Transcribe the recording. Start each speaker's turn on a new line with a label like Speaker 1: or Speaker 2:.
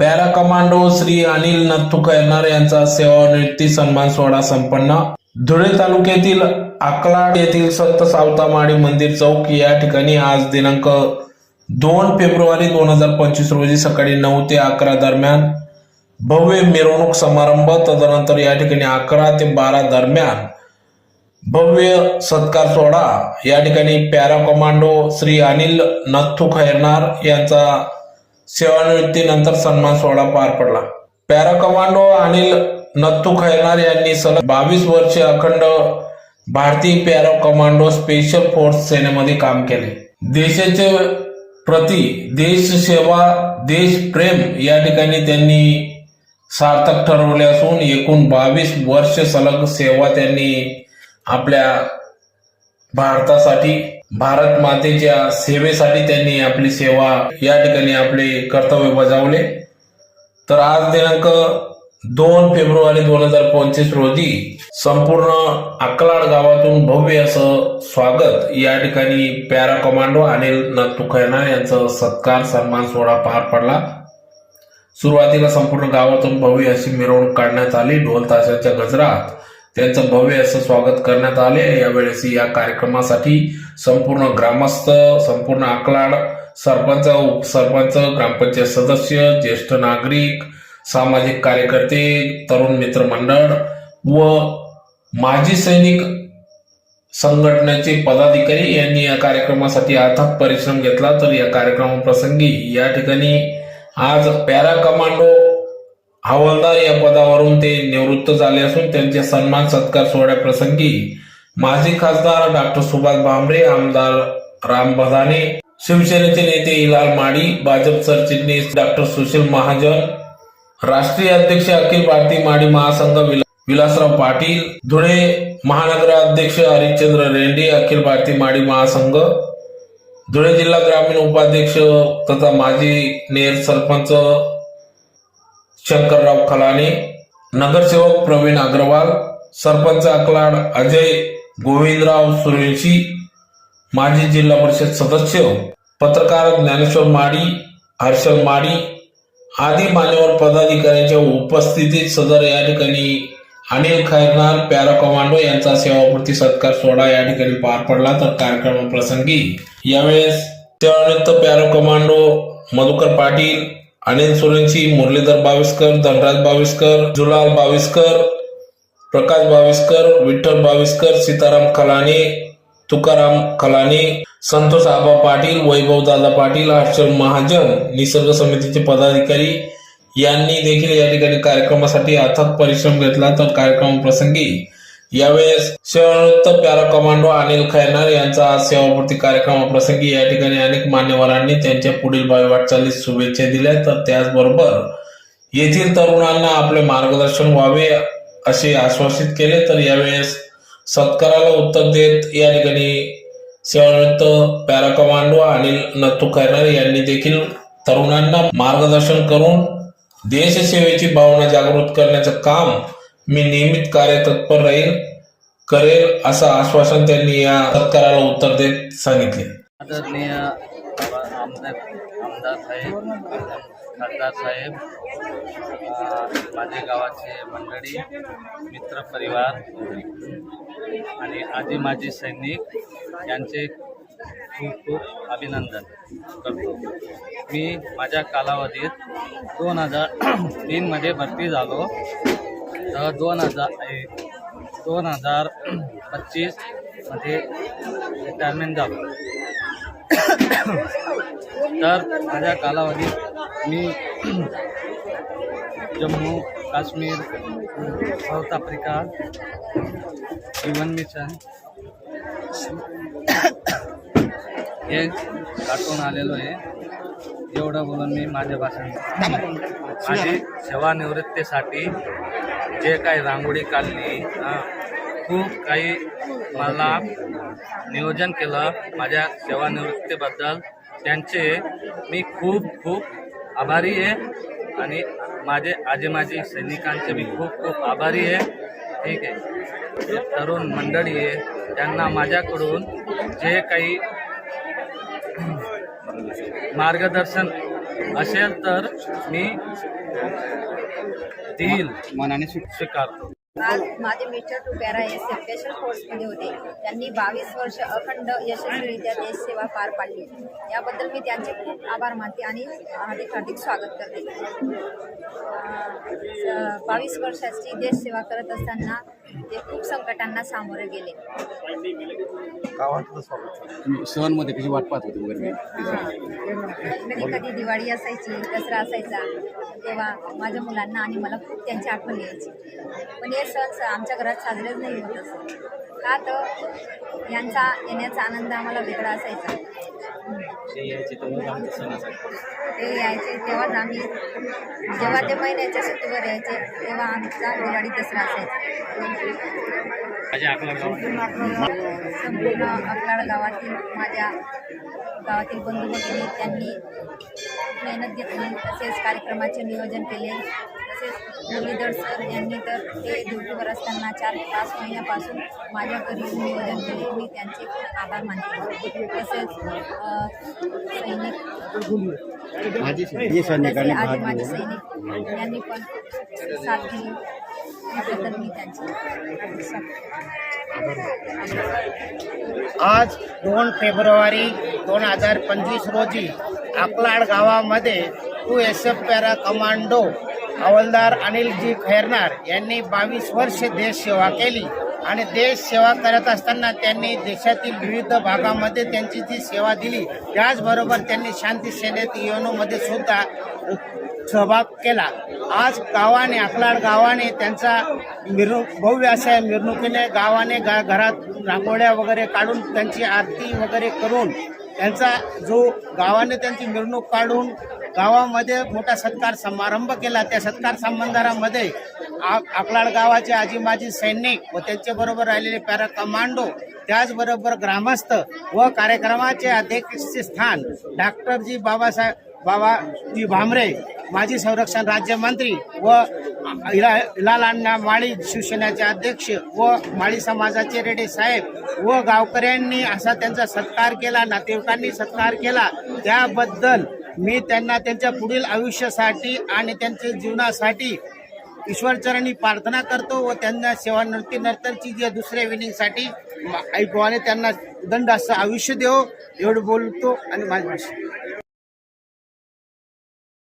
Speaker 1: Para commando Shri Anil Nathu Khairnar यांचा सेवानिवृत्ती सन्मान सोहळा संपन्न. धुळे तालुक्यातील आकलाड येथील संत सावतामाळी मंदिर चौक या ठिकाणी आज दिनांक दोन फेब्रुवारी दोन हजार पंचवीस रोजी सकाळी नऊ ते अकरा दरम्यान भव्य मिरवणूक समारंभ तदनंतर या ठिकाणी अकरा ते बारा दरम्यान भव्य सत्कार सोहळा. या ठिकाणी पॅरा कमांडो श्री अनिल नथू खैरनार यांचा सेवानिवृत्तीनंतर सन्मान सोहळा पार पडला. पॅरा कमांडो अनिल नत्तू खैनार यांनी सलग बावीस वर्षे अखंड भारतीय पॅरा कमांडो स्पेशल फोर्स सेनेमध्ये काम केले. देशाचे प्रति देश सेवा देश प्रेम या ठिकाणी त्यांनी सार्थक ठरवले असून एकूण बावीस वर्ष सलग सेवा त्यांनी आपल्या भारतासाठी भारत मातेच्या सेवेसाठी त्यांनी आपली सेवा या ठिकाणी आपले कर्तव्य बजावले. तर आज दिनांक दोन फेब्रुवारी दोन हजार पंचवीस रोजी संपूर्ण अकलाड गावातून भव्य असं स्वागत या ठिकाणी पॅरा कमांडो अनिल नथू खैना यांचं सत्कार सन्मान सोहळा पार पडला. सुरुवातीला संपूर्ण गावातून भव्य अशी मिरवणूक काढण्यात आली. ढोल ताशाच्या गजरात त्यांचं भव्य असं स्वागत करण्यात आले. यावेळेस या कार्यक्रमासाठी संपूर्ण ग्रामस्थ संपूर्ण आकलाड सरपंच उपसरपंच ग्रामपंचायत सदस्य ज्येष्ठ नागरिक सामाजिक कार्यकर्ते तरुण मित्र मंडळ व माजी सैनिक संघटनेचे पदाधिकारी यांनी या कार्यक्रमासाठी अथक परिश्रम घेतला. तर या कार्यक्रमाप्रसंगी या ठिकाणी आज पॅरा कमांडो हवालदार या पदावरून ते निवृत्त झाले असून त्यांचे सन्मान सत्कार सोहळ्याप्रसंगी माजी खासदार डॉक्टर सुभाष भामरे आमदार राम बधाने शिवसेनेचे नेते इलाल माडी भाजप सरचिटणीस डॉक्टर सुशील महाजन राष्ट्रीय अध्यक्ष अखिल भारतीय माडी महासंघ विलासराव पाटील धुळे महानगर अध्यक्ष हरिश्चंद्र रेड्डी अखिल भारतीय माडी महासंघ धुळे जिल्हा ग्रामीण उपाध्यक्ष तथा माजी नेर सरपंच शंकरराव खलाने नगरसेवक प्रवीण अग्रवाल सरपंच अकलाड अजय गोविंदराव सूर्यवंशी माजी जिल्हा परिषद सदस्य पत्रकार ज्ञानेश्वर माडी हर्षल माडी आदी मान्यवर पदाधिकाऱ्यांच्या उपस्थितीत सदर या ठिकाणी अनिल खैरनार पॅरा कमांडो यांचा सेवापूर्ती सत्कार सोहळा या ठिकाणी पार पडला. तर कार्यक्रमाप्रसंगी यावेळेस सेवानिवृत्त पॅरा कमांडो मधुकर पाटील अनिल सोलंकी मुरलीधर बावीसकर धनराज बाविस्कर जुलाल बाविस्कर प्रकाश बाविस्कर विठ्ठल बाविस्कर सीताराम खलाने तुकाराम खलाने संतोष आबा पाटील वैभव दादा पाटील हर्षल महाजन निसर्ग समितीचे पदाधिकारी यांनी देखील या ठिकाणी कार्यक्रमासाठी अथक परिश्रम घेतला. तर कार्यक्रमाप्रसंगी यावेळेस सेवानिवृत्त पॅरा कमांडो अनिल खैनार यांचा आज सेवापूर्ती कार्यक्रमाप्रसंगी या ठिकाणी अनेक मान्यवरांनी त्यांच्या पुढील भावी वाटचालीस शुभेच्छा दिल्या. तर त्याचबरोबर येथील तरुणांना आपले मार्गदर्शन व्हावे असे आश्वासित केले. तर यावेळेस सत्काराला उत्तर देत या ठिकाणी सेवानिवृत्त पॅरा कमांडो अनिल नत्तू खैनार यांनी देखील तरुणांना मार्गदर्शन करून देशसेवेची भावना जागृत करण्याचं काम मी नियमित कार्यतत्पर राहील करेल असं आश्वासन त्यांनी या सत्काराला उत्तर देत सांगितले.
Speaker 2: आदरणीय आमदार साहेब खासदार साहेब माझे गावाचे मंडळी मित्रपरिवार आणि आजी माजी सैनिक यांचे खूप खूप अभिनंदन करतो. मी माझ्या कालावधीत दोन हजार तीनमध्ये भरती झालो. तर दोन हजार दोन हजार पच्चीसमध्ये रिटायरमेंट झालो. तर माझ्या कालावधीत मी जम्मू काश्मीर साऊथ आफ्रिका जीवन मिशन हे काटून आलेलो आहे. एवढं बोलून मी माझ्या भाषण माझी सेवानिवृत्तीसाठी जे काही रांगोळी काढली खूप काही मला नियोजन केलं माझ्या सेवानिवृत्तीबद्दल. त्यांचे मी खूप खूप आभारी आहे आणि माझे आजी माझी सैनिकांचे मी खूप खूप आभारी आहे. ठीक आहे. जे तरुण मंडळी आहे त्यांना माझ्याकडून जे काही मार्गदर्शन असेल तर मी देईल. मनाने स्वीकारतो.
Speaker 3: आज माझे मिस्टर टुप्यारा हे स्पेशल फोर्समध्ये होते. त्यांनी बावीस वर्ष अखंड यशस्वीरित्या देशसेवा पार पाडली. याबद्दल मी त्यांचे खूप आभार मानते आणि हार्दिक हार्दिक स्वागत करते. बावीस वर्षाची देशसेवा करत असताना ते खूप संकटांना सामोरे गेले.
Speaker 4: सणांमध्ये कशी वाट पाहत होती वगैरे?
Speaker 3: कधी कधी दिवाळी असायची दसरा असायचा. तेव्हा माझ्या मुलांना आणि मला खूप त्यांची आठवण यायची. पण हे सण स- आमच्या घरात साजरेच नाही होत असं का तर यांचा येण्याचा आनंद आम्हाला वेगळा असायचा.
Speaker 4: ते यायचे
Speaker 3: तेव्हाच आम्ही जेव्हा ते महिन्याच्या सुट्टीवर यायचे तेव्हा आमचा दिवाळी दसरा असायचा. संपूर्ण अकलाड गावातील माझ्या गावातील बंधू भगिनी त्यांनी मेहनत घेतली तसेच कार्यक्रमाचे नियोजन केले. मुरलीधर सर यांनी तर ते ड्युटीवर असताना चार पाच महिन्यापासून माझ्या घरी नियोजन केले. मी त्यांचे खूप आभार मानते. तसेच सैनिक तसे आधी माझे सैनिक यांनी पण साथ दिली. त्याबद्दल मी त्यांचे
Speaker 5: आज दोन फेब्रुवारी दोन हजार पंचवीस रोजी अकलाड गावामध्ये two S F para commando हवालदार अनिलजी खैरनार यांनी बावीस वर्ष देश सेवा केली आणि देश सेवा करत असताना त्यांनी देशातील विविध भागामध्ये त्यांची जी सेवा दिली त्याचबरोबर त्यांनी शांती सेनेत योनोमध्ये सुद्धा सहभाग केला. आज गावाने अकलाड गावाने त्यांचा मिरवणूक भव्य अशा मिरवणुकीने गावाने गा घरात रांगोळ्या वगैरे काढून त्यांची आरती वगैरे करून त्यांचा जो गावाने त्यांची मिरवणूक काढून गावामध्ये मोठा सत्कार समारंभ केला त्या सत्कार समारंभामध्ये आ- अकलाड गावाचे आजी माजी सैनिक व त्यांच्याबरोबर राहिलेले पॅरा कमांडो त्याचबरोबर ग्रामस्थ व कार्यक्रमाचे अध्यक्षस्थान डॉक्टरजी बाबासाहेब बाबाजी भामरे माजी संरक्षण राज्यमंत्री व इला माळी शिवसेनेचे अध्यक्ष व माळी समाजाचे रेडे साहेब व गावकऱ्यांनी असा त्यांचा सत्कार केला नातेवाईकांनी सत्कार केला. त्याबद्दल मी त्यांना त्यांच्या पुढील आयुष्यासाठी आणि त्यांच्या जीवनासाठी ईश्वरचरणी प्रार्थना करतो व त्यांना सेवानिवृत्ती नंतरची जी दुसऱ्या विनिंगसाठी ऐकवाने त्यांना दंड असं आयुष्य देव एवढं बोलतो आणि माझी भाषा